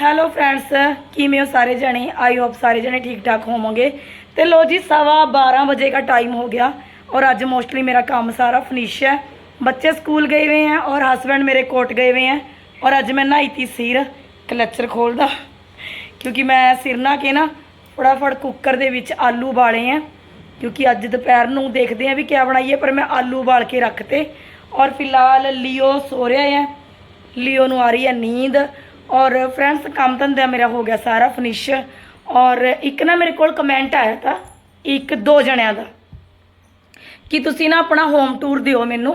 Hello friends ਕਿਵੇਂ ਹੋ ਸਾਰੇ ਜਣੇ? ਆਈ ਹੋਪ ਸਾਰੇ ਜਣੇ ਠੀਕ ਠਾਕ ਹੋਵੋਗੇ। ਤੇ ਲੋ ਜੀ, ਸਵਾ 12 ਵਜੇ ਦਾ ਟਾਈਮ ਹੋ ਗਿਆ ਔਰ ਅੱਜ ਮੋਸਟਲੀ ਮੇਰਾ ਕੰਮ ਸਾਰਾ ਫਿਨਿਸ਼ ਹੈ। ਬੱਚੇ ਸਕੂਲ ਗਏ ਹੋਏ ਹੈ ਔਰ ਹਸਬੰਡ ਮੇਰੇ ਕੋਟ ਗਏ ਹੋਏ ਹੈ ਔਰ ਅੱਜ ਮੈਂ ਨਹਾਈ ਤੀ ਸਿਰ ਕਲਚਰ ਖੋਲਦਾ ਕਿਉਂਕਿ ਮੈਂ ਸਿਰ ਨਾ ਕੇ ਨਾ ਫਟਾਫਟ ਕੁੱਕਰ ਦੇ ਵਿੱਚ ਆਲੂ ਉਬਾਲੇ ਆ ਕਿਉਂਕਿ ਅੱਜ ਦੁਪਹਿਰ ਨੂੰ ਦੇਖਦੇ ਆ ਵੀ ਕਿਆ ਬਣਾਈਏ, ਪਰ ਮੈਂ ਆਲੂ ਉਬਾਲ ਕੇ ਰੱਖਤੇ। ਔਰ ਫਿਲਹਾਲ ਲਿਓ ਸੋ ਰਿਹਾ ਹੈ। ਲਿਓ ਨੂੰ ਆ ਰਹੀ ਹੈ ਨੀਂਦ। ਔਰ ਫਰੈਂਡਸ ਕੰਮ ਧੰਦਾ ਮੇਰਾ ਹੋ ਗਿਆ ਸਾਰਾ ਫਿਨਿਸ਼ ਔਰ ਇੱਕ ਨਾ ਮੇਰੇ ਕੋਲ ਕਮੈਂਟ ਆਇਆ ਤਾਂ, ਇੱਕ ਦੋ ਜਣਿਆਂ ਦਾ। ਕਿ ਤੁਸੀਂ ਨਾ ਆਪਣਾ ਹੋਮ ਟੂਰ ਦਿਓ ਮੈਨੂੰ।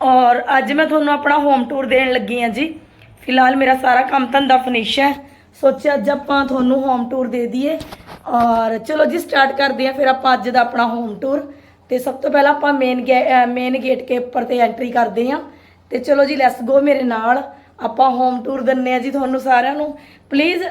ਔਰ ਅੱਜ ਮੈਂ ਤੁਹਾਨੂੰ ਆਪਣਾ ਹੋਮ ਟੂਰ ਦੇਣ ਲੱਗੀ ਹਾਂ ਜੀ। ਫਿਲਹਾਲ ਮੇਰਾ ਸਾਰਾ ਕੰਮ ਧੰਦਾ ਫਿਨਿਸ਼ ਹੈ। ਸੋਚਿਆ ਅੱਜ ਆਪਾਂ ਤੁਹਾਨੂੰ ਹੋਮ ਟੂਰ ਦੇ ਦਈਏ। ਔਰ ਚਲੋ ਜੀ ਸਟਾਰਟ ਕਰਦੇ ਹਾਂ। ਫਿਰ ਆਪਾਂ ਅੱਜ ਦਾ ਆਪਣਾ ਹੋਮ ਟੂਰ ਤੇ ਸਭ ਤੋਂ ਪਹਿਲਾਂ ਆਪਾਂ ਮੇਨ ਮੇਨ ਗੇਟ ਕੇ ਉੱਪਰ ਤੇ ਐਂਟਰੀ ਕਰਦੇ ਹਾਂ। ਤੇ ਚਲੋ ਜੀ ਲੈਟਸ ਗੋ ਮੇਰੇ ਨਾਲ। ਆਪਾਂ ਹੋਮ ਟੂਰ ਦਿੰਨੇ ਆ ਜੀ ਤੁਹਾਨੂੰ ਸਾਰਿਆਂ ਨੂੰ। ਪਲੀਜ਼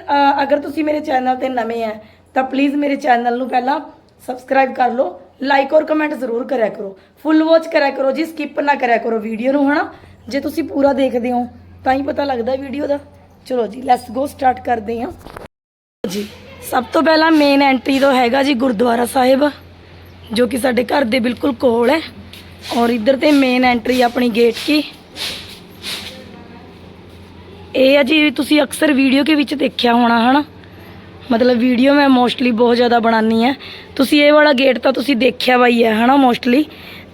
ਅਗਰ ਤੁਸੀਂ ਮੇਰੇ ਚੈਨਲ ਤੇ ਨਵੇਂ ਆ, ਤਾਂ ਪਲੀਜ਼ ਮੇਰੇ ਚੈਨਲ ਨੂੰ ਪਹਿਲਾਂ ਸਬਸਕ੍ਰਾਈਬ ਕਰ ਲਓ ਲਾਈਕ ਔਰ ਕਮੈਂਟ ਜ਼ਰੂਰ ਕਰਿਆ ਕਰੋ। ਫੁੱਲ ਵਾਚ ਕਰਿਆ ਕਰੋ ਜੀ ਸਕਿਪ ਨਾ ਕਰਿਆ ਕਰੋ ਵੀਡੀਓ ਨੂੰ, ਹਨਾ? ਜੇ ਤੁਸੀਂ ਪੂਰਾ ਦੇਖਦੇ ਹੋ, ਤਾਂ ਹੀ ਪਤਾ ਲੱਗਦਾ ਵੀਡੀਓ ਦਾ। ਚਲੋ ਜੀ ਲੈਟਸ ਗੋ ਸਟਾਰਟ ਕਰਦੇ ਹਾਂ। ਜੀ, ਸਭ ਤੋਂ ਪਹਿਲਾਂ ਮੇਨ ਐਂਟਰੀ ਤੋਂ ਹੈਗਾ ਜੀ ਗੁਰਦੁਆਰਾ ਸਾਹਿਬ, ਜੋ ਕਿ ਸਾਡੇ ਘਰ ਦੇ ਬਿਲਕੁਲ ਕੋਲ ਹੈ। ਔਰ ਇੱਧਰ ਤੇ ਮੇਨ ਐਂਟਰੀ ਆਪਣੀ ਗੇਟ ਕੀ। ਇਹ ਆ ਜੀ, ਤੁਸੀਂ ਅਕਸਰ ਵੀਡੀਓ ਕੇ ਵਿੱਚ ਦੇਖਿਆ ਹੋਣਾ, ਹਨਾ? ਮਤਲਬ ਵੀਡੀਓ ਮੈਂ ਮੋਸਟਲੀ ਬਹੁਤ ਜ਼ਿਆਦਾ ਬਣਾਉਣੀ ਹੈ ਤੁਸੀਂ ਇਹ ਵਾਲਾ ਗੇਟ ਤਾਂ ਤੁਸੀਂ ਦੇਖਿਆ ਵਾ ਹੀ ਹੈ ਹਨਾ ਮੋਸਟਲੀ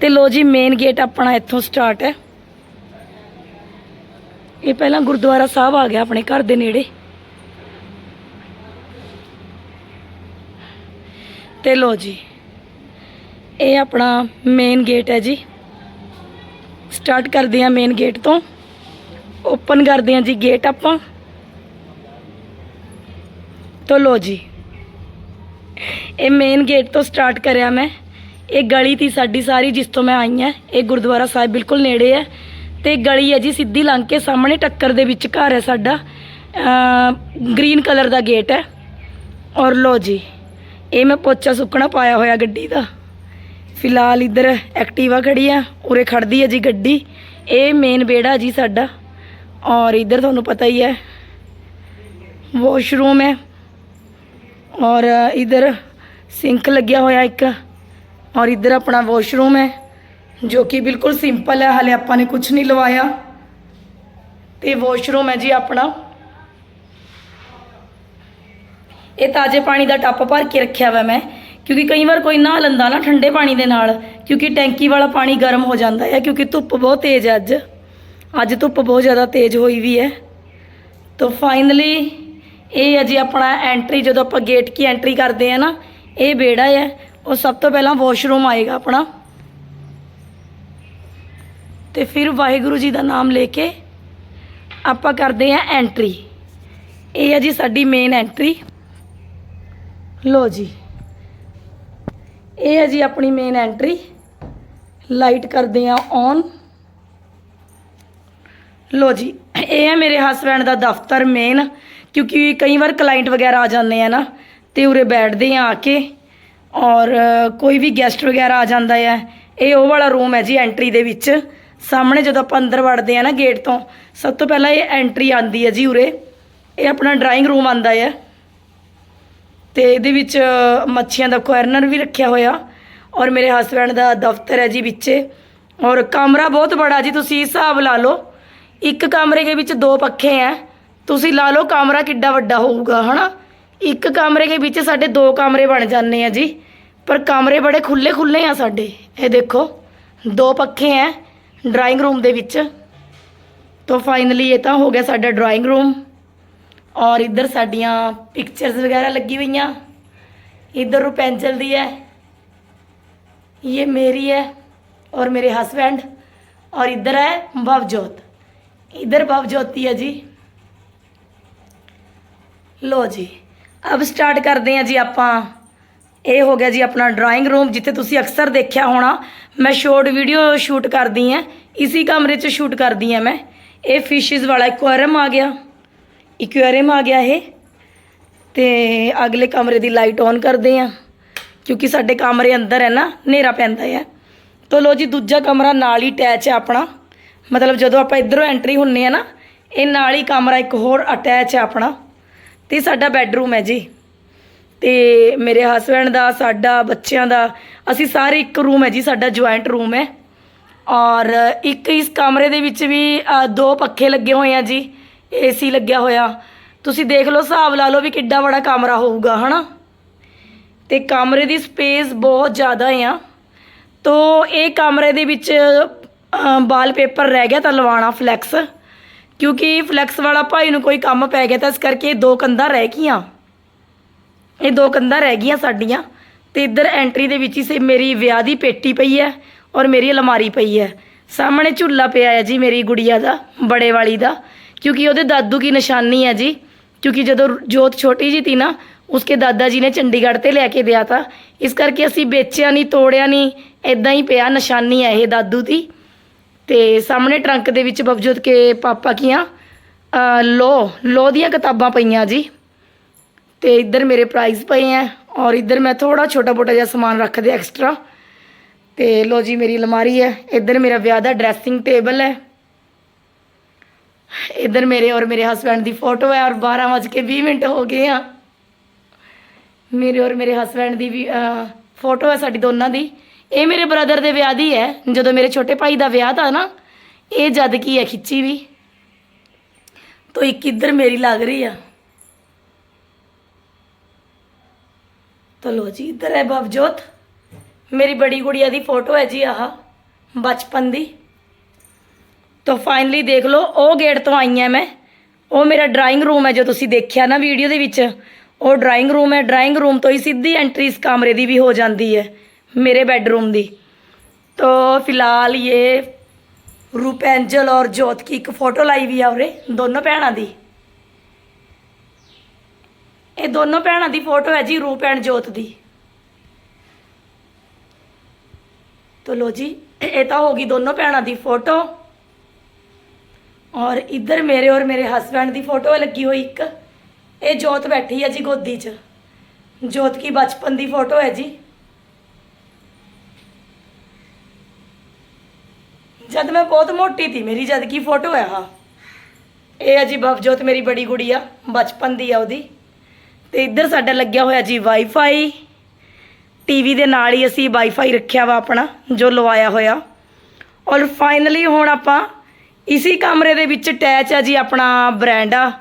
ਤੇ ਲੋ ਜੀ ਮੇਨ ਗੇਟ ਆਪਣਾ ਇੱਥੋਂ ਸਟਾਰਟ ਹੈ। ਇਹ ਪਹਿਲਾਂ ਗੁਰਦੁਆਰਾ ਸਾਹਿਬ ਆ ਗਿਆ ਆਪਣੇ ਘਰ ਦੇ ਨੇੜੇ। ਤੇ ਲੋ ਜੀ, ਇਹ ਆਪਣਾ ਮੇਨ ਗੇਟ ਹੈ ਜੀ। ਸਟਾਰਟ ਕਰਦੇ ਹਾਂ ਮੇਨ ਗੇਟ ਤੋਂ। ਓਪਨ ਕਰਦੇ ਹਾਂ ਜੀ ਗੇਟ ਆਪਾਂ। ਤੋ ਲੋ ਜੀ, ਇਹ ਮੇਨ ਗੇਟ ਤੋਂ ਸਟਾਰਟ ਕਰਿਆ ਮੈਂ। ਇਹ ਗਲੀ ਤੀ ਸਾਡੀ ਸਾਰੀ ਜਿਸ ਤੋਂ ਮੈਂ ਆਈ ਹਾਂ ਇਹ ਗੁਰਦੁਆਰਾ ਸਾਹਿਬ ਬਿਲਕੁਲ ਨੇੜੇ ਹੈ ਤੇ ਗਲੀ ਹੈ ਜੀ ਸਿੱਧੀ ਲੰਘ ਕੇ ਸਾਹਮਣੇ ਟੱਕਰ ਦੇ ਵਿੱਚ ਘਰ ਹੈ ਸਾਡਾ। ਗ੍ਰੀਨ ਕਲਰ ਦਾ ਗੇਟ ਹੈ ਔਰ ਲੋ ਜੀ, ਇਹ ਮੈਂ ਪੋਚਾ ਸੁੱਕਣਾ ਪਾਇਆ ਹੋਇਆ ਗੱਡੀ ਦਾ। ਫਿਲਹਾਲ ਇੱਧਰ ਐਕਟਿਵਾ ਖੜੀ ਆ, ਉਰੇ ਖੜਦੀ ਹੈ ਜੀ ਗੱਡੀ। ਇਹ ਮੇਨ ਬੇੜਾ ਜੀ ਸਾਡਾ। ਔਰ ਇੱਧਰ ਤੁਹਾਨੂੰ ਪਤਾ ਹੀ ਹੈ ਵਾਸ਼ਰੂਮ ਹੈ। ਔਰ ਇਧਰ ਸਿੰਕ ਲੱਗਿਆ ਹੋਇਆ ਇੱਕ, ਔਰ ਇਧਰ ਆਪਣਾ ਵਾਸ਼ਰੂਮ ਹੈ, ਜੋ ਕਿ ਬਿਲਕੁਲ ਸਿੰਪਲ ਹੈ, ਹਲੇ ਆਪਾਂ ਨੇ ਕੁਝ ਨਹੀਂ ਲਵਾਇਆ। ਤੇ ਵਾਸ਼ਰੂਮ ਹੈ ਜੀ ਆਪਣਾ। ਇਹ ਤਾਜ਼ੇ ਪਾਣੀ ਦਾ ਟੱਪ ਭਰ ਕੇ ਰੱਖਿਆ ਵਾ ਮੈਂ, ਕਿਉਂਕਿ ਕਈ ਵਾਰ ਕੋਈ ਨਹਾ ਲੈਂਦਾ ਨਾ ਠੰਡੇ ਪਾਣੀ ਦੇ ਨਾਲ, ਕਿਉਂਕਿ ਟੈਂਕੀ ਵਾਲਾ ਪਾਣੀ ਗਰਮ ਹੋ ਜਾਂਦਾ ਹੈ, ਕਿਉਂਕਿ ਧੁੱਪ ਬਹੁਤ ਤੇਜ਼ ਹੈ ਅੱਜ। ਅੱਜ ਧੁੱਪ ਬਹੁਤ ਜ਼ਿਆਦਾ ਤੇਜ਼ ਹੋਈ ਵੀ ਹੈ। ਤਾਂ ਫਾਈਨਲੀ ਇਹ ਹੈ ਜੀ ਆਪਣਾ ਐਂਟਰੀ ਜਦੋਂ ਆਪਾਂ ਗੇਟ ਕੀ ਐਂਟਰੀ ਕਰਦੇ ਆ ਨਾ, ਇਹ ਬੇੜਾ ਹੈ। ਉਹ ਸਭ ਤੋਂ ਪਹਿਲਾਂ ਵਾਸ਼ਰੂਮ ਆਏਗਾ ਆਪਣਾ। ਤੇ ਫਿਰ ਵਾਹਿਗੁਰੂ ਜੀ ਦਾ ਨਾਮ ਲੈ ਕੇ ਆਪਾਂ ਕਰਦੇ ਆ ਐਂਟਰੀ ਇਹ ਹੈ ਜੀ ਸਾਡੀ ਮੇਨ ਐਂਟਰੀ ਲੋ ਜੀ। ਇਹ ਹੈ ਜੀ ਆਪਣੀ ਮੇਨ ਐਂਟਰੀ ਲਾਈਟ ਕਰਦੇ ਆ ਔਨ ਲੋ ਜੀ, ਇਹ ਹੈ ਮੇਰੇ ਹਸਬੈਂਡ ਦਾ ਦਫ਼ਤਰ ਮੇਨ ਕਿਉਂਕਿ ਕਈ ਵਾਰ ਕਲਾਇੰਟ ਵਗੈਰਾ ਆ ਜਾਂਦੇ ਆ ਨਾ, ਤੇ ਉਰੇ ਬੈਠਦੇ ਆ ਆ ਕੇ, ਔਰ ਕੋਈ ਵੀ ਗੈਸਟ ਵਗੈਰਾ ਆ ਜਾਂਦਾ ਹੈ ਇਹ ਉਹ ਵਾਲਾ ਰੂਮ ਹੈ ਜੀ ਐਂਟਰੀ ਦੇ ਵਿੱਚ, ਸਾਹਮਣੇ ਜਦੋਂ ਆਪਾਂ ਅੰਦਰ ਵੜਦੇ ਆ ਨਾ ਗੇਟ ਤੋਂ, ਸਭ ਤੋਂ ਪਹਿਲਾਂ ਇਹ ਐਂਟਰੀ ਆਂਦੀ ਹੈ ਜੀ ਉਰੇ, ਇਹ ਆਪਣਾ ਡਰਾਇੰਗ ਰੂਮ ਆਂਦਾ ਹੈ ਤੇ ਇਹਦੇ ਵਿੱਚ ਮੱਛੀਆਂ ਦਾ ਕੋਰਨਰ ਵੀ ਰੱਖਿਆ ਹੋਇਆ, ਔਰ ਮੇਰੇ ਹਸਬੈਂਡ ਦਾ ਦਫ਼ਤਰ ਹੈ ਜੀ ਵਿੱਚੇ, ਔਰ ਕਮਰਾ ਬਹੁਤ ਬੜਾ ਜੀ, ਤੁਸੀਂ ਹਿਸਾਬ ਲਾ ਲਓ ਇੱਕ ਕਮਰੇ ਦੇ ਵਿੱਚ ਦੋ ਪੱਖੇ ਆ ਤੁਸੀਂ ਲਾ ਲਓ ਕਮਰਾ ਕਿੱਡਾ ਵੱਡਾ ਹੋਊਗਾ, ਹਨਾ? ਇੱਕ ਕਮਰੇ ਦੇ ਵਿੱਚ ਸਾਡੇ ਦੋ ਕਮਰੇ ਬਣ ਜਾਂਦੇ ਆ ਜੀ। ਪਰ ਕਮਰੇ ਬੜੇ ਖੁੱਲੇ ਖੁੱਲੇ ਆ ਸਾਡੇ। ਇਹ ਦੇਖੋ, ਦੋ ਪੱਖੇ ਆ ਡਰਾਇੰਗ ਰੂਮ ਦੇ ਵਿੱਚ। ਤੋਂ ਫਾਈਨਲੀ ਇਹ ਤਾਂ ਹੋ ਗਿਆ ਸਾਡਾ ਡਰਾਇੰਗ ਰੂਮ। ਔਰ ਇੱਧਰ ਸਾਡੀਆਂ ਪਿਕਚਰਸ ਵਗੈਰਾ ਲੱਗੀ ਹੋਈਆਂ। ਇੱਧਰ ਰੁਪੈਂਚਲ ਦੀ ਹੈ ਇਹ ਮੇਰੀ ਹੈ ਔਰ ਮੇਰੇ ਹਸਬੈਂਡ ਔਰ ਇੱਧਰ ਹੈ ਭਵਜੋਤ। इधर भवजोती है जी ਲੋ ਜੀ ਅਬ ਸਟਾਰਟ ਕਰਦੇ ਹਾਂ ਜੀ ਆਪਾਂ ਇਹ ਹੋ ਗਿਆ ਜੀ ਆਪਣਾ ਡਰਾਇੰਗ ਰੂਮ ਜਿੱਥੇ ਤੁਸੀਂ ਅਕਸਰ ਦੇਖਿਆ ਹੋਣਾ ਮੈਂ ਸ਼ਾਰਟ ਵੀਡੀਓ ਸ਼ੂਟ ਕਰਦੀ ਹਾਂ ਇਸੀ ਕਮਰੇ 'ਚ ਸ਼ੂਟ ਕਰਦੀ ਹਾਂ ਮੈਂ ਇਹ ਫਿਸ਼ਿਸ ਵਾਲਾ ਐਕੁਆਰੀਅਮ ਆ ਗਿਆ ਐਕੁਆਰੀਅਮ ਆ ਗਿਆ ਇਹ ਤੇ ਅਗਲੇ ਕਮਰੇ ਦੀ ਲਾਈਟ ਔਨ ਕਰਦੇ ਹਾਂ ਕਿਉਂਕਿ ਸਾਡੇ ਕਮਰੇ ਅੰਦਰ ਹੈ ਨਾ ਹਨੇਰਾ ਪੈਂਦਾ ਹੈ ਤੋ ਲੋ ਜੀ ਦੂਜਾ ਕਮਰਾ ਨਾਲ ਹੀ ਅਟੈਚ ਹੈ ਆਪਣਾ ਮਤਲਬ ਜਦੋਂ ਆਪਾਂ ਇਧਰੋਂ ਐਂਟਰੀ ਹੁੰਨੇ ਆ ਨਾ, ਇਹ ਨਾਲ ਹੀ ਕਮਰਾ ਇੱਕ ਹੋਰ ਅਟੈਚ ਹੈ ਆਪਣਾ। ਤੇ ਸਾਡਾ ਬੈੱਡਰੂਮ ਹੈ ਜੀ। ਤੇ ਮੇਰੇ ਹਸਬੰਡ ਦਾ, ਸਾਡਾ, ਬੱਚਿਆਂ ਦਾ, ਅਸੀਂ ਸਾਰੇ ਇੱਕ ਰੂਮ ਹੈ ਜੀ, ਸਾਡਾ ਜੁਆਇੰਟ ਰੂਮ ਹੈ। ਔਰ ਇੱਕ ਇਸ ਕਮਰੇ ਦੇ ਵਿੱਚ ਵੀ ਦੋ ਪੱਖੇ ਲੱਗੇ ਹੋਏ ਆ ਜੀ ਏਸੀ ਲੱਗਿਆ ਹੋਇਆ। ਤੁਸੀਂ ਦੇਖ ਲਓ, ਹਿਸਾਬ ਲਾ ਲਓ ਵੀ ਕਿੱਡਾ ਬੜਾ ਕਮਰਾ ਹੋਊਗਾ, ਹਨਾ? ਤੇ ਕਮਰੇ ਦੀ ਸਪੇਸ ਬਹੁਤ ਜ਼ਿਆਦਾ ਆ। ਤੋ ਇਹ ਕਮਰੇ ਦੇ ਵਿੱਚ ਵਾਲਪੇਪਰ ਰਹਿ ਗਿਆ ਤਾਂ ਲਵਾਉਣਾ ਫਲੈਕਸ ਕਿਉਂਕਿ ਫਲੈਕਸ ਵਾਲਾ ਭਾਈ ਨੂੰ ਕੋਈ ਕੰਮ ਪੈ ਗਿਆ ਤਾਂ ਇਸ ਕਰਕੇ ਇਹ ਦੋ ਕੰਧਾਂ ਰਹਿ ਗਈਆਂ। ਇਹ ਦੋ ਕੰਧਾਂ ਰਹਿ ਗਈਆਂ ਸਾਡੀਆਂ ਤੇ ਇੱਧਰ ਐਂਟਰੀ ਦੇ ਵਿੱਚ ਹੀ ਸੇ ਮੇਰੀ ਵਿਆਹ ਦੀ ਪੇਟੀ ਪਈ ਹੈ ਔਰ ਮੇਰੀ ਅਲਮਾਰੀ ਪਈ ਹੈ। ਸਾਹਮਣੇ ਝੁੱਲਾ ਪਿਆ ਹੈ ਜੀ ਮੇਰੀ ਗੁੜੀਆ ਦਾ, ਬੜੇ ਵਾਲੀ ਦਾ, ਕਿਉਂਕਿ ਉਹਦੇ ਦਾਦੂ ਕੀ ਨਿਸ਼ਾਨੀ ਹੈ ਜੀ, ਕਿਉਂਕਿ ਜਦੋਂ ਜੋਤ ਛੋਟੀ ਜੀ ਤੀ ਨਾ, ਉਸਕੇ ਦਾਦਾ ਜੀ ਨੇ ਚੰਡੀਗੜ੍ਹ ਤੇ ਲੈ ਕੇ ਦਿਆ ਤਾ। ਇਸ ਕਰਕੇ ਅਸੀਂ ਵੇਚਿਆ ਨਹੀਂ ਤੋੜਿਆ ਨਹੀਂ ਇਦਾਂ ਹੀ ਪਿਆ ਨਿਸ਼ਾਨੀ ਹੈ ਇਹ ਦਾਦੂ ਦੀ। ਤੇ ਸਾਹਮਣੇ ਟਰੰਕ ਦੇ ਵਿੱਚ ਬਵਜੋਤ ਕੇ ਪਾਪਾ ਕੀਆਂ ਅ, ਲੋ ਲੋ ਦੀਆਂ ਕਿਤਾਬਾਂ ਪਈਆਂ ਜੀ। ਤੇ ਇੱਧਰ ਮੇਰੇ ਪ੍ਰਾਈਜ਼ ਪਏ ਆ ਔਰ ਇੱਧਰ ਮੈਂ ਥੋੜਾ ਛੋਟਾ ਮੋਟਾ ਜਿਹਾ ਸਮਾਨ ਰੱਖਦੇ ਐਕਸਟਰਾ ਤੇ ਲੋ ਜੀ ਮੇਰੀ ਅਲਮਾਰੀ ਹੈ ਇੱਧਰ ਮੇਰਾ ਵਿਆਹ ਦਾ ਡਰੈਸਿੰਗ ਟੇਬਲ ਹੈ ਇੱਧਰ ਮੇਰੇ ਔਰ ਮੇਰੇ ਹਸਬੰਡ ਦੀ ਫੋਟੋ ਹੈ ਔਰ 12:20 ਮਿੰਟ ਹੋ ਗਏ ਆ। ਮੇਰੇ ਔਰ ਮੇਰੇ ਹਸਬੰਡ ਦੀ ਵੀ ਫੋਟੋ ਹੈ ਸਾਡੀ ਦੋਨਾਂ ਦੀ। ਇਹ ਮੇਰੇ ਬ੍ਰਦਰ ਦੇ ਵਿਆਹ ਦੀ ਹੈ। ਜਦੋਂ ਮੇਰੇ ਛੋਟੇ ਭਾਈ ਦਾ ਵਿਆਹ ਤਾਂ ਨਾ, ਇਹ ਜਦ ਕੀ ਹੈ ਖਿੱਚੀ ਵੀ। ਤੋ ਇੱਕ ਇੱਧਰ ਮੇਰੀ ਲੱਗ ਰਹੀ ਆ। ਤਾਂ ਲੋ ਜੀ, ਇੱਧਰ ਹੈ ਬਵਜੋਤ। ਮੇਰੀ ਬੜੀ ਗੁੜੀਆ ਦੀ ਫੋਟੋ ਹੈ ਜੀ ਆਹ, ਬਚਪਨ ਦੀ। ਤੋ ਫਾਈਨਲੀ ਦੇਖ ਲਓ, ਉਹ ਗੇਟ ਤੋਂ ਆਈ ਹਾਂ ਮੈਂ। ਉਹ ਮੇਰਾ ਡਰਾਇੰਗ ਰੂਮ ਹੈ, ਜੋ ਤੁਸੀਂ ਦੇਖਿਆ ਨਾ ਵੀਡੀਓ ਦੇ ਵਿੱਚ। ਉਹ ਡਰਾਇੰਗ ਰੂਮ ਹੈ ਡਰਾਇੰਗ ਰੂਮ ਤੋਂ ਹੀ ਸਿੱਧੀ ਐਂਟਰੀ ਇਸ ਕਮਰੇ ਦੀ ਵੀ ਹੋ ਜਾਂਦੀ ਹੈ। ਮੇਰੇ ਬੈੱਡਰੂਮ ਦੀ तो फिलहाल ये रूपेंजल और जोत की ਇੱਕ ਫੋਟੋ ਲਾਈ ਵੀ ਆ ਉਰੇ ਦੋਨੋਂ ਭੈਣਾਂ ਦੀ ਇਹ ਦੋਨੋਂ ਭੈਣਾਂ ਦੀ ਫੋਟੋ ਹੈ ਜੀ ਰੂਪ ਐਂਡ ਜੋਤ ਦੀ तो लो जी ਇਹ ਤਾਂ ਹੋ ਗਈ ਦੋਨੋਂ ਭੈਣਾਂ ਦੀ ਫੋਟੋ ਔਰ ਇੱਧਰ ਮੇਰੇ ਔਰ ਮੇਰੇ ਹਸਬੰਡ ਦੀ ਫੋਟੋ ਲੱਗੀ ਹੋਈ ਇੱਕ ਇਹ ਜੋਤ ਬੈਠੀ ਹੈ ਜੀ ਗੋਦੀ 'ਚ ਜੋਤ ਕੀ ਬਚਪਨ ਦੀ ਫੋਟੋ ਹੈ ਜੀ ਜਦ ਮੈਂ ਬਹੁਤ ਮੋਟੀ ਥੀ, ਮੇਰੀ ਜਦ ਕੀ ਫੋਟੋ ਹੈ ਹਾਂ ਇਹ ਹੈ ਜੀ ਬਵਜੋਤ, ਮੇਰੀ ਬੜੀ ਕੁੜੀ ਆ, ਬਚਪਨ ਦੀ ਆ ਉਹਦੀ। ਤੇ ਇੱਧਰ ਸਾਡਾ ਲੱਗਿਆ ਹੋਇਆ ਜੀ ਵਾਈਫਾਈ ਟੀਵੀ ਦੇ ਨਾਲ ਹੀ ਅਸੀਂ ਵਾਈਫਾਈ ਰੱਖਿਆ ਵਾ ਆਪਣਾ, ਜੋ ਲਵਾਇਆ ਹੋਇਆ। ਔਰ ਫਾਈਨਲੀ ਹੁਣ ਆਪਾਂ ਇਸੀ ਕਮਰੇ ਦੇ ਵਿੱਚ ਅਟੈਚ ਆ ਜੀ ਆਪਣਾ ਬਰਾਂਡਾ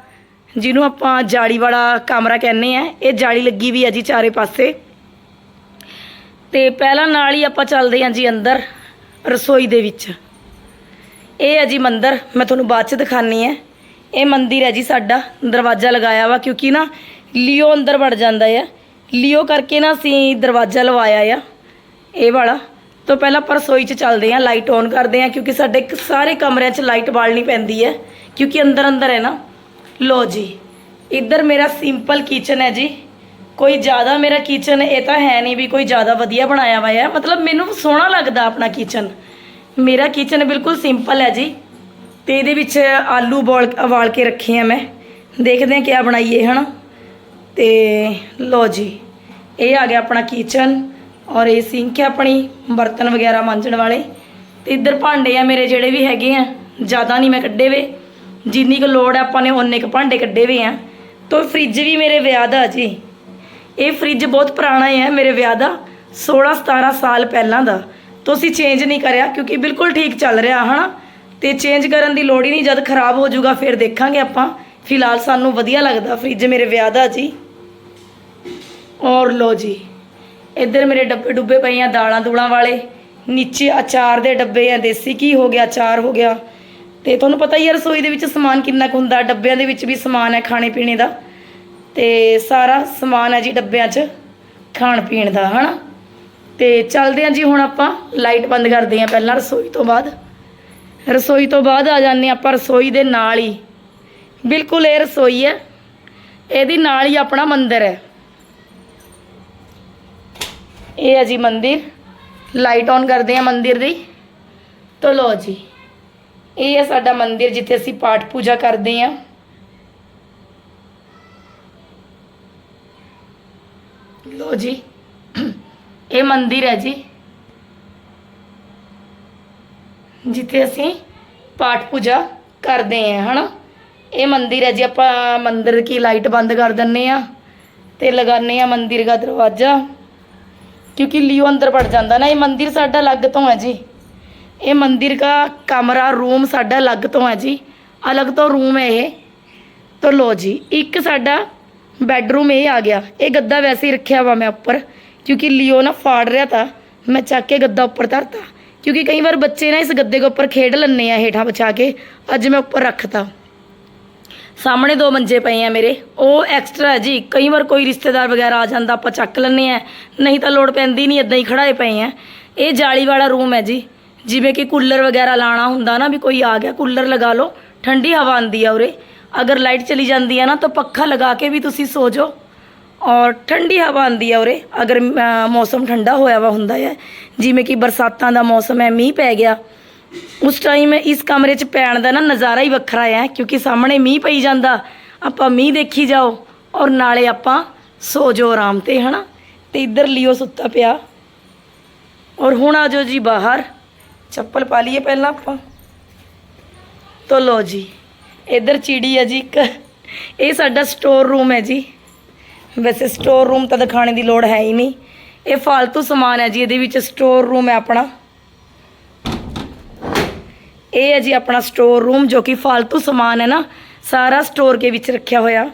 ਜਿਹਨੂੰ ਆਪਾਂ ਜਾਲੀ ਵਾਲਾ ਕਮਰਾ ਕਹਿੰਦੇ ਆ। ਇਹ ਜਾਲੀ ਲੱਗੀ ਵੀ ਆ ਜੀ ਚਾਰੇ ਪਾਸੇ। ਤੇ ਪਹਿਲਾਂ ਨਾਲ ਹੀ ਆਪਾਂ ਚੱਲਦੇ ਹਾਂ ਜੀ ਅੰਦਰ, ਰਸੋਈ ਦੇ ਵਿੱਚ। ਇਹ ਹੈ ਜੀ ਮੰਦਰ, ਮੈਂ ਤੁਹਾਨੂੰ ਬਾਅਦ ਚ ਦਿਖਾਨੀ ਹੈ। ਇਹ ਮੰਦਿਰ ਹੈ ਜੀ ਸਾਡਾ, ਦਰਵਾਜ਼ਾ ਲਗਾਇਆ ਵਾ, ਕਿਉਂਕਿ ਨਾ ਲਿਓ ਅੰਦਰ ਵੜ ਜਾਂਦਾ ਹੈ ਲਿਓ ਕਰਕੇ ਨਾ ਅਸੀਂ ਦਰਵਾਜ਼ਾ ਲਵਾਇਆ ਆ, ਇਹ ਵਾਲਾ। ਤੋਂ ਪਹਿਲਾਂ ਆਪਾਂ ਰਸੋਈ 'ਚ ਚੱਲਦੇ ਹਾਂ ਲਾਈਟ ਔਨ ਕਰਦੇ ਹਾਂ, ਕਿਉਂਕਿ ਸਾਡੇ ਸਾਰੇ ਕਮਰਿਆਂ 'ਚ ਲਾਈਟ ਬਾਲਣੀ ਪੈਂਦੀ ਹੈ, ਕਿਉਂਕਿ ਅੰਦਰ ਅੰਦਰ ਹੈ ਨਾ। ਲੋ ਜੀ, ਇੱਧਰ ਮੇਰਾ ਸਿੰਪਲ ਕਿਚਨ ਹੈ ਜੀ। ਕੋਈ ਜ਼ਿਆਦਾ ਮੇਰਾ ਕਿਚਨ ਇਹ ਤਾਂ ਹੈ ਨਹੀਂ ਵੀ ਕੋਈ ਜ਼ਿਆਦਾ ਵਧੀਆ ਬਣਾਇਆ ਹੋਇਆ ਹੈ। ਮਤਲਬ ਮੈਨੂੰ ਸੋਹਣਾ ਲੱਗਦਾ ਆਪਣਾ ਕਿਚਨ ਮੇਰਾ ਕਿਚਨ ਬਿਲਕੁਲ ਸਿੰਪਲ ਹੈ ਜੀ ਤੇ ਇਹਦੇ ਵਿੱਚ ਆਲੂ ਬੋਲ ਉਬਾਲ ਕੇ ਰੱਖੇ ਆ ਮੈਂ। ਦੇਖਦੇ ਹਾਂ ਕਿਆ ਬਣਾਈਏ ਹਨਾ। ਤੇ ਲੋ ਜੀ, ਇਹ ਆ ਗਿਆ ਆਪਣਾ ਕਿਚਨ ਔਰ ਇਹ ਸਿੰਕ ਹੈ ਆਪਣੀ ਬਰਤਨ ਵਗੈਰਾ ਮਾਂਜਣ ਵਾਲੇ। ਤੇ ਇੱਧਰ ਭਾਂਡੇ ਆ ਮੇਰੇ ਜਿਹੜੇ ਵੀ ਹੈਗੇ ਆ, ਜ਼ਿਆਦਾ ਨਹੀਂ ਮੈਂ ਕੱਢੇ ਵੇ। ਜਿੰਨੀ ਕੁ ਲੋੜ ਹੈ ਆਪਾਂ ਨੇ ਓਨੇ ਕੁ ਭਾਂਡੇ ਕੱਢੇ ਵੇ ਆ। ਤੋਂ ਫ੍ਰਿਜ ਵੀ ਮੇਰੇ ਵਿਆਹ ਦਾ ਜੀ। ਇਹ ਫ੍ਰਿਜ ਬਹੁਤ ਪੁਰਾਣਾ ਹੈ ਮੇਰੇ ਵਿਆਹ ਦਾ 16 17 ਸਾਲ ਪਹਿਲਾਂ ਦਾ। ਤੋਂ ਅਸੀਂ ਚੇਂਜ ਨਹੀਂ ਕਰਿਆ, ਕਿਉਂਕਿ ਬਿਲਕੁਲ ਠੀਕ ਚੱਲ ਰਿਹਾ, ਹਨਾ? ਤੇ ਚੇਂਜ ਕਰਨ ਦੀ ਲੋੜ ਹੀ ਨਹੀਂ, ਜਦ ਖਰਾਬ ਹੋ ਜਾਊਗਾ, ਫਿਰ ਦੇਖਾਂਗੇ ਆਪਾਂ। ਫਿਲਹਾਲ ਸਾਨੂੰ ਵਧੀਆ ਲੱਗਦਾ ਫ੍ਰਿਜ ਮੇਰੇ ਵਿਆਹ ਦਾ ਜੀ। ਔਰ ਲੋ ਜੀ, ਇੱਧਰ ਮੇਰੇ ਡੱਬੇ ਡੁੱਬੇ ਪਏ ਆ ਦਾਲਾਂ ਦੂਲਾਂ ਵਾਲੇ। ਨੀਚੇ ਅਚਾਰ ਦੇ ਡੱਬੇ ਆ, ਦੇਸੀ ਘੀ ਹੋ ਗਿਆ, ਅਚਾਰ ਹੋ ਗਿਆ। ਤੇ ਤੁਹਾਨੂੰ ਪਤਾ ਹੀ ਹੈ ਰਸੋਈ ਦੇ ਵਿੱਚ ਸਮਾਨ ਕਿੰਨਾ ਕੁ ਹੁੰਦਾ, ਡੱਬਿਆਂ ਦੇ ਵਿੱਚ ਵੀ ਸਮਾਨ ਹੈ ਖਾਣੇ ਪੀਣੇ ਦਾ। ਤੇ ਸਾਰਾ ਸਮਾਨ ਹੈ ਜੀ ਡੱਬਿਆਂ 'ਚ ਖਾਣ ਪੀਣ ਦਾ, ਹਨਾ? ਤੇ ਚੱਲਦੇ ਹਾਂ ਜੀ ਹੁਣ ਆਪਾਂ, ਲਾਈਟ ਬੰਦ ਕਰਦੇ ਹਾਂ ਪਹਿਲਾਂ ਰਸੋਈ ਤੋਂ ਬਾਅਦ। ਰਸੋਈ ਤੋਂ ਬਾਅਦ ਆ ਜਾਂਦੇ ਹਾਂ ਆਪਾਂ ਰਸੋਈ ਦੇ ਨਾਲ ਹੀ। ਬਿਲਕੁਲ ਇਹ ਰਸੋਈ ਹੈ, ਇਹਦੀ ਨਾਲ ਹੀ ਆਪਣਾ ਮੰਦਿਰ ਹੈ। ਇਹ ਹੈ ਜੀ ਮੰਦਿਰ, ਲਾਈਟ ਔਨ ਕਰਦੇ ਹਾਂ ਮੰਦਿਰ ਦੀ। ਤੋ ਲੋ ਜੀ, ਇਹ ਹੈ ਸਾਡਾ ਮੰਦਿਰ ਜਿੱਥੇ ਅਸੀਂ ਪਾਠ ਪੂਜਾ ਕਰਦੇ ਹਾਂ। ਲੋ ਜੀ ਇਹ ਮੰਦਿਰ ਹੈ ਜੀ। ਜਿੱਥੇ ਅਸੀਂ ਪਾਠ ਪੂਜਾ ਕਰਦੇ ਹਾਂ, ਹਨਾ? ਇਹ ਮੰਦਿਰ ਹੈ ਜੀ, ਆਪਾਂ ਮੰਦਿਰ ਕੀ ਲਾਈਟ ਬੰਦ ਕਰ ਦਿੰਨੇ ਆ ਤੇ ਲਗਾਉਂਦੇ ਆ ਮੰਦਿਰ ਦਾ ਦਰਵਾਜ਼ਾ। ਕਿਉਂਕਿ ਲਿਓ ਅੰਦਰ ਵੜ ਜਾਂਦਾ ਨਾ, ਇਹ ਮੰਦਿਰ ਸਾਡਾ ਅਲੱਗ ਤੋਂ ਹੈ ਜੀ। ਇਹ ਮੰਦਿਰ ਦਾ ਕਮਰਾ, ਰੂਮ ਸਾਡਾ ਅਲੱਗ ਤੋਂ ਹੈ ਜੀ। ਅਲੱਗ ਤੋਂ ਰੂਮ ਹੈ ਇਹ। ਤੋ ਲੋ ਜੀ, ਇੱਕ ਸਾਡਾ ਬੈੱਡਰੂਮ ਇਹ ਆ ਗਿਆ। ਇਹ ਗੱਦਾ ਵੈਸੇ ਹੀ ਰੱਖਿਆ ਵਾ ਮੈਂ ਉੱਪਰ। ਕਿਉਂਕਿ ਲਿਓ ਨਾ ਫਾੜ ਰਿਹਾ ਤਾਂ ਮੈਂ ਚੱਕ ਕੇ ਗੱਦਾ ਉੱਪਰ ਧਰਤਾ ਕਿਉਂਕਿ ਕਈ ਵਾਰ ਬੱਚੇ ਨਾ ਇਸ ਗੱਦੇ ਦੇ ਉੱਪਰ ਖੇਡ ਲੈਂਦੇ ਆ ਹੇਠਾਂ ਵਿਛਾ ਕੇ ਅੱਜ ਮੈਂ ਉੱਪਰ ਰੱਖਤਾ ਸਾਹਮਣੇ ਦੋ ਮੰਜੇ ਪਏ ਆ ਮੇਰੇ ਉਹ ਐਕਸਟਰਾ ਹੈ ਜੀ ਕਈ ਵਾਰ ਕੋਈ ਰਿਸ਼ਤੇਦਾਰ ਵਗੈਰਾ ਆ ਜਾਂਦਾ ਆਪਾਂ ਚੱਕ ਲੈਂਦੇ ਆ ਨਹੀਂ ਤਾਂ ਲੋੜ ਪੈਂਦੀ ਨਹੀਂ ਇਦਾਂ ਹੀ ਖੜਾਏ ਪਏ ਆ ਇਹ ਜਾਲੀ ਵਾਲਾ ਰੂਮ ਹੈ ਜੀ ਜਿਵੇਂ ਕਿ ਕੂਲਰ ਵਗੈਰਾ ਲਾਣਾ ਹੁੰਦਾ ਨਾ ਵੀ ਕੋਈ ਆ ਗਿਆ ਕੂਲਰ ਲਗਾ ਲਓ ਠੰਡੀ ਹਵਾ ਆਉਂਦੀ ਆ ਉਰੇ ਅਗਰ ਲਾਈਟ ਚਲੀ ਜਾਂਦੀ ਹੈ ਨਾ ਤਾਂ ਪੱਖਾ ਲਗਾ ਕੇ ਵੀ ਤੁਸੀਂ ਸੋ ਜਾਓ ਔਰ ਠੰਡੀ ਹਵਾ ਆਉਂਦੀ ਆ ਉਰੇ ਅਗਰ ਅ, ਮੌਸਮ ਠੰਡਾ ਹੋਇਆ ਵਾ ਹੁੰਦਾ ਹੈ ਜਿਵੇਂ ਕਿ ਬਰਸਾਤਾਂ ਦਾ ਮੌਸਮ ਹੈ ਮੀਂਹ ਪੈ ਗਿਆ ਉਸ ਟਾਈਮ ਇਸ ਕਮਰੇ 'ਚ ਪੈਣ ਦਾ ਨਾ ਨਜ਼ਾਰਾ ਹੀ ਵੱਖਰਾ ਹੈ ਕਿਉਂਕਿ ਸਾਹਮਣੇ ਮੀਂਹ ਪਈ ਜਾਂਦਾ ਆਪਾਂ ਮੀਂਹ ਦੇਖੀ ਜਾਓ ਔਰ ਨਾਲੇ ਆਪਾਂ ਸੋ ਜਾਓ ਆਰਾਮ ਤੇ ਹਨਾ? ਤੇ ਇੱਧਰ ਲਿਓ ਸੁੱਤਾ ਪਿਆ। ਔਰ ਹੁਣ ਆ ਜਾਓ ਜੀ ਬਾਹਰ ਚੱਪਲ ਪਾ ਲਈਏ ਪਹਿਲਾਂ ਆਪਾਂ। ਤੋ ਲੋ ਜੀ ਇੱਧਰ ਚਿੜੀ ਹੈ ਜੀ ਇੱਕ ਇਹ ਸਾਡਾ ਸਟੋਰ ਰੂਮ ਹੈ ਜੀ। ਵੈਸੇ ਸਟੋਰ ਰੂਮ ਤਾਂ ਦਿਖਾਣੇ ਦੀ ਲੋੜ ਹੈ ਹੀ ਨਹੀਂ। ਇਹ ਫालतू ਸਮਾਨ ਹੈ ਜੀ, ਇਹਦੇ ਵਿੱਚ ਸਟੋਰ ਰੂਮ ਹੈ ਆਪਣਾ। ਇਹ ਹੈ ਜੀ ਆਪਣਾ ਸਟੋਰ ਰੂਮ ਜੋ ਕਿ ਫालतू ਸਮਾਨ ਹੈ ਨਾ, ਸਾਰਾ ਸਟੋਰ ਕੇ ਵਿੱਚ ਰੱਖਿਆ ਹੋਇਆ।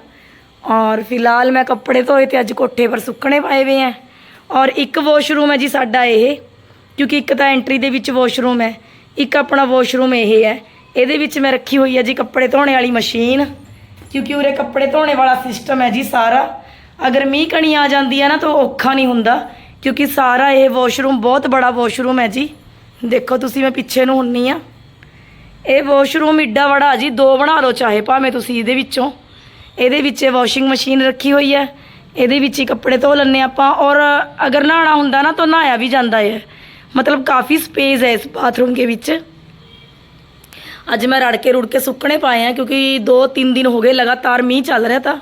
ਔਰ ਫਿਲਹਾਲ ਮੈਂ ਕੱਪੜੇ ਧੋਏ ਤੇ ਅੱਜ ਕੋਠੇ ਪਰ ਸੁੱਕਣੇ ਪਾਏ ਹੋਏ ਆ। ਔਰ ਇੱਕ ਵਾਸ਼ਰੂਮ ਹੈ ਜੀ ਸਾਡਾ ਇਹ, ਕਿਉਂਕਿ ਇੱਕ ਤਾਂ ਐਂਟਰੀ ਦੇ ਵਿੱਚ ਵਾਸ਼ਰੂਮ ਹੈ, ਇੱਕ ਆਪਣਾ ਵਾਸ਼ਰੂਮ ਇਹ ਹੈ। ਇਹਦੇ ਵਿੱਚ ਮੈਂ ਰੱਖੀ ਹੋਈ ਹੈ ਜੀ ਕੱਪੜੇ ਧੋਣੇ ਵਾਲੀ ਮਸ਼ੀਨ, ਕਿਉਂਕਿ ਉਰੇ ਕੱਪੜੇ ਧੋਣੇ ਵਾਲਾ ਸਿਸਟਮ ਹੈ ਜੀ ਸਾਰਾ। ਅਗਰ ਮੀਂਹ ਕਣੀ ਆ ਜਾਂਦੀ ਹੈ ਨਾ ਤਾਂ ਔਖਾ ਨਹੀਂ ਹੁੰਦਾ, ਕਿਉਂਕਿ ਸਾਰਾ ਇਹ ਵਾਸ਼ਰੂਮ ਬਹੁਤ ਬੜਾ ਵਾਸ਼ਰੂਮ ਹੈ ਜੀ। ਦੇਖੋ ਤੁਸੀਂ ਮੈਂ ਪਿੱਛੇ ਨੂੰ ਹੁੰਨੀ ਆ। ਇਹ ਵਾਸ਼ਰੂਮ ਇੱਡਾ ਬੜਾ ਜੀ, ਦੋ ਬਣਾ ਲਓ ਚਾਹੇ ਭਾਵੇਂ ਤੁਸੀਂ ਇਹਦੇ ਵਿੱਚੋਂ। ਇਹਦੇ ਵਿੱਚ ਵਾਸ਼ਿੰਗ ਮਸ਼ੀਨ ਰੱਖੀ ਹੋਈ ਹੈ, ਇਹਦੇ ਵਿੱਚ ਹੀ ਕੱਪੜੇ ਧੋ ਲੈਂਦੇ ਆਪਾਂ। ਔਰ ਅਗਰ ਨਹਾਣਾ ਹੁੰਦਾ ਨਾ ਤਾਂ ਨਹਾਇਆ ਵੀ ਜਾਂਦਾ ਹੈ। ਮਤਲਬ ਕਾਫੀ ਸਪੇਸ ਹੈ ਇਸ ਬਾਥਰੂਮ ਦੇ ਵਿੱਚ। ਅੱਜ ਮੈਂ ਰੜ ਕੇ ਰੁੜ ਕੇ ਸੁੱਕਣੇ ਪਾਏ ਆ, ਕਿਉਂਕਿ 2-3 ਦਿਨ ਹੋ ਗਏ ਲਗਾਤਾਰ ਮੀਂਹ ਚੱਲ ਰਿਹਾ ਤਾਂ।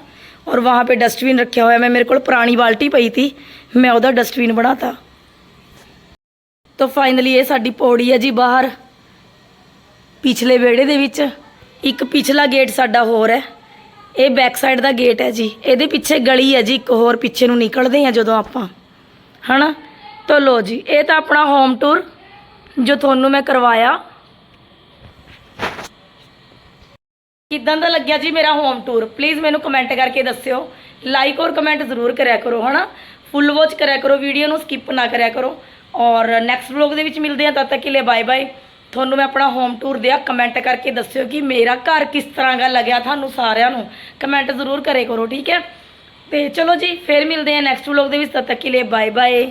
और वहाँ पे डस्टबिन रखा हुआ है मैं मेरे को पुरानी बाल्टी पई थी मैं ਉਹਦਾ ਡਸਟਬਿਨ ਬਣਾਤਾ ਤਾਂ ਫਾਈਨਲੀ ਇਹ ਸਾਡੀ ਪੌੜੀ ਹੈ ਜੀ ਬਾਹਰ ਪਿਛਲੇ ਵਿਹੜੇ ਦੇ ਵਿੱਚ ਇੱਕ ਪਿਛਲਾ ਗੇਟ ਸਾਡਾ ਹੋਰ ਹੈ ਇਹ ਬੈਕ ਸਾਈਡ ਦਾ ਗੇਟ ਹੈ ਜੀ ਇਹਦੇ ਪਿੱਛੇ ਗਲੀ ਹੈ ਜੀ ਇੱਕ ਹੋਰ ਪਿੱਛੇ ਨੂੰ ਨਿਕਲਦੇ ਆ ਜਦੋਂ ਆਪਾਂ ਹਨਾ ਤਾਂ ਲੋ ਜੀ ਇਹ ਤਾਂ ਆਪਣਾ ਹੋਮ ਟੂਰ ਜੋ ਤੁਹਾਨੂੰ ਮੈਂ ਕਰਵਾਇਆ ਕਿੱਦਾਂ ਦਾ ਲੱਗਿਆ ਜੀ ਮੇਰਾ ਹੋਮ ਟੂਰ ਪਲੀਜ਼ ਮੈਨੂੰ ਕਮੈਂਟ ਕਰਕੇ ਦੱਸਿਓ। ਲਾਈਕ ਔਰ ਕਮੈਂਟ ਜ਼ਰੂਰ ਕਰਿਆ ਕਰੋ, ਹਨਾ? ਫੁੱਲ ਵਾਚ ਕਰਿਆ ਕਰੋ ਵੀਡੀਓ ਨੂੰ ਸਕਿਪ ਨਾ ਕਰਿਆ ਕਰੋ। ਔਰ ਨੈਕਸਟ ਵਲੌਗ ਦੇ ਵਿੱਚ ਮਿਲਦੇ ਹਾਂ, ਤਦ ਤੱਕ ਕੇ ਲਈ ਬਾਏ ਬਾਏ ਤੁਹਾਨੂੰ ਮੈਂ ਆਪਣਾ ਹੋਮ ਟੂਰ ਦਿਆ ਕਮੈਂਟ ਕਰਕੇ ਦੱਸਿਓ ਕਿ ਮੇਰਾ ਘਰ ਕਿਸ ਤਰ੍ਹਾਂ ਦਾ ਲੱਗਿਆ ਤੁਹਾਨੂੰ ਸਾਰਿਆਂ ਨੂੰ। ਕਮੈਂਟ ਜ਼ਰੂਰ ਕਰੇ ਕਰੋ, ਠੀਕ ਹੈ? ਤੇ ਚਲੋ ਜੀ, ਫੇਰ ਮਿਲਦੇ ਹਾਂ ਨੈਕਸਟ ਵਲੌਗ ਦੇ ਵਿੱਚ, ਤਦ ਤੱਕ ਕੇ ਲਈ ਬਾਏ ਬਾਏ